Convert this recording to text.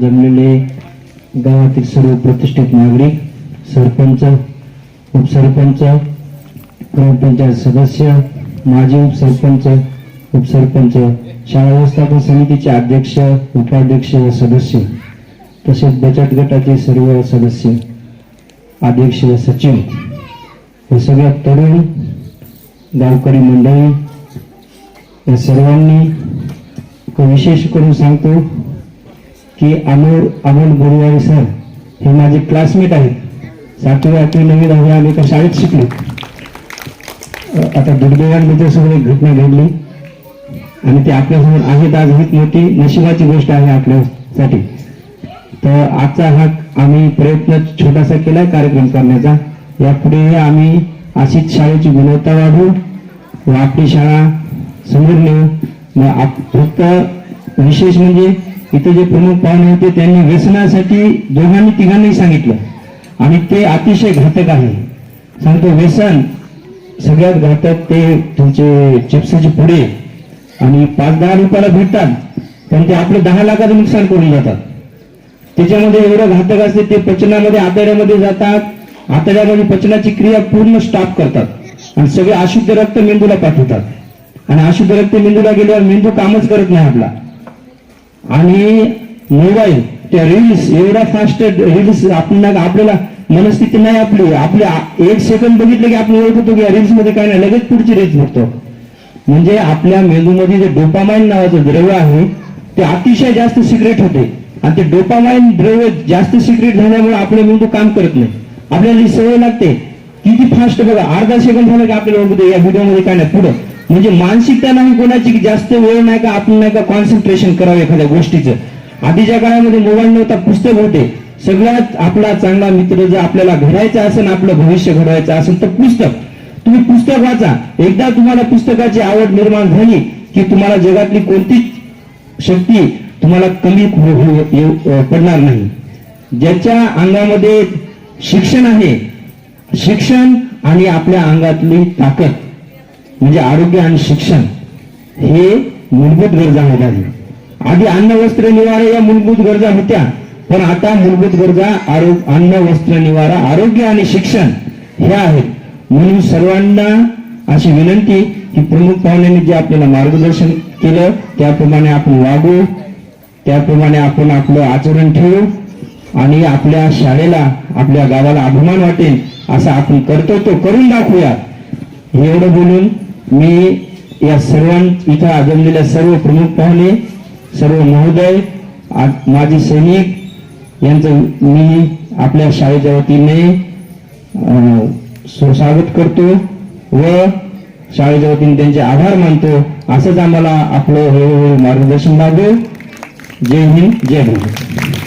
जमलेले गावातील सर्व प्रतिष्ठित नागरिक सरपंच उपसरपंच ग्रामपंचायत सदस्य माजी उपसरपंच उपसरपंच शाळा व्यवस्थापन समितीचे अध्यक्ष उपाध्यक्ष व सदस्य तसेच बचत गटाचे सर्व सदस्य अध्यक्ष व सचिव हे सगळ्या तरुण गावकरी मंडळी या सर्वांनी विशेष करून सांगतो की अमोल अमोल गुरुवारी सर हे माझे क्लासमेट आहेत. सातवी आठवी नवी दहावी आम्ही एका शाळेत शिकलो. आता दुर्दैवांमध्ये सगळी एक घटना घडली. आणि ते आपल्यासमोर आहेत आज ही मोठी नशिबाची गोष्ट आहे आपल्यासाठी. तर आजचा हा आम्ही प्रयत्न छोटासा केला कार्यक्रम करण्याचा. यापुढेही आम्ही अशीच शाळेची गुणवत्ता वाढवू व आपली शाळा समोर नेऊ. फक्त विशेष म्हणजे इथे जे प्रमुख पाहुणे होते त्यांनी व्यसनासाठी दोघांनी तिघांनाही सांगितलं. आणि ते अतिशय घातक आहे. सांगतो व्यसन सगळ्यात घातक ते तुमचे चिप्सचे पुढे आणि पाच दहा रुपयाला भेटतात पण ते आपले दहा लाखाचं नुकसान करून जातात. त्याच्यामध्ये एवढं घातक असते ते पचनामध्ये आतड्यामध्ये जातात. आतड्यामध्ये पचनाची क्रिया पूर्ण स्टॉप करतात. आणि सगळे अशुद्ध रक्त मेंदूला पाठवतात. आणि अशुद्ध रक्त मेंदूला गेल्यावर मेंदू कामच करत नाही आपला. आणि मोबाईल त्या रील्स एवढा फास्ट रील्स आपण आपल्याला मनस्थिती नाही आपली. आपली एक सेकंद बघितलं की आपण ओळखतो की रील्समध्ये काय नाही लगेच पुढची रील्स बघतो. म्हणजे आपल्या मेंदूमध्ये जे डोपामाइन नावाचं द्रव्य आहे ते अतिशय जास्त सिक्रेट होते. आणि ते डोपामाइन द्रव्य जास्त सिक्रेट झाल्यामुळे आपले मेंदू काम करत नाही. आपल्याला जी सवय लागते. किती फास्ट बघा अर्धा सेकंद झाला की आपल्याला ओळखतो या व्हिडिओमध्ये काय नाही पुढं. म्हणजे मानसिकता नाही कोणाची की जास्त वेळ नाही का आपण नाही का कॉन्सन्ट्रेशन करावं एखाद्या गोष्टीचं. आधीच्या काळामध्ये मोबाईल नव्हता पुस्तक होते. सगळ्यात आपला चांगला मित्र जर आपल्याला घडायचा असेल आपलं भविष्य घडवायचं असेल तर पुस्तक. तुम्ही पुस्तक वाचा. एकदा तुम्हाला पुस्तकाची आवड निर्माण झाली की तुम्हाला जगातली कोणतीच शक्ती तुम्हाला कमी हो, हो, पडणार नाही. ज्याच्या अंगामध्ये शिक्षण आहे शिक्षण आणि आपल्या अंगातली ताकद. म्हणजे आरोग्य आणि शिक्षण हे मूलभूत गरजा आहेत आधी. आधी अन्न वस्त्र निवारा या मूलभूत गरजा होत्या. पण आता मूलभूत गरजा आरोग्य अन्न वस्त्र निवारा आरोग्य आणि शिक्षण हे आहेत. म्हणून सर्वांना अशी विनंती की प्रमुख पाहुण्यांनी जे आपल्याला मार्गदर्शन केलं त्याप्रमाणे आपण वागू त्याप्रमाणे आपण आपलं आचरण ठेवू आणि आपल्या शाळेला आपल्या गावाला अभिमान वाटेल असं आपण करतो तो करून दाखवूया. हे एवढं बोलून मी या सर्वां इथं आजमलेल्या सर्व प्रमुख पाहुणे सर्व महोदय आ- माजी सैनिक यांचं मी आपल्या शाळेच्या वतीने अं, स्वागत करतो व शाळेच्या वतीने त्यांचे आभार मानतो. असंच आम्हाला आपलं हळूहळू मार्गदर्शन लाभो जय हिंद जय भारत.